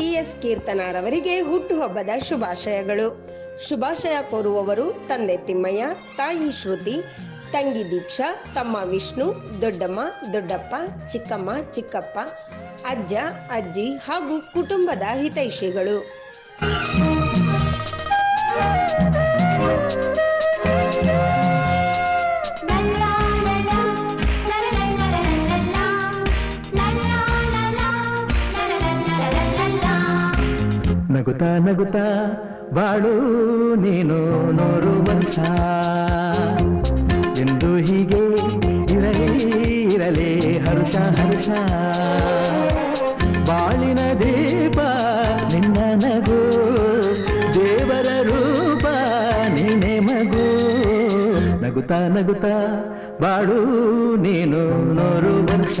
T S ಕೀರ್ತನಾರವರಿಗೆ ಹುಟ್ಟುಹಬ್ಬದ ಶುಭಾಶಯಗಳು. ಶುಭಾಶಯ ಕೋರುವವರು ತಂದೆ ತಿಮ್ಮಯ್ಯ, ತಾಯಿ ಶ್ರುತಿ, ತಂಗಿ ದೀಕ್ಷಾ, ತಮ್ಮ ವಿಷ್ಣು, ದೊಡ್ಡಮ್ಮ, ದೊಡ್ಡಪ್ಪ, ಚಿಕ್ಕಮ್ಮ, ಚಿಕ್ಕಪ್ಪ, ಅಜ್ಜ, ಅಜ್ಜಿ ಹಾಗೂ ಕುಟುಂಬದ ಹಿತೈಷಿಗಳು. ನಗುತ್ತಾ ನಗುತಾ ಬಾಳು ನೀನು ನೂರು ವರ್ಷ ಎಂದು ಹೀಗೆ ಇರಲಿ ಇರಲಿ ಹರುಷ ಹರುಷ. ಬಾಳಿನ ದೀಪ ನಿನ್ನ ನಗು, ದೇವರ ರೂಪ ನೀನೆ ಮಗು. ನಗುತ್ತಾ ಬಾಳು ನೀನು ನೂರು ವರ್ಷ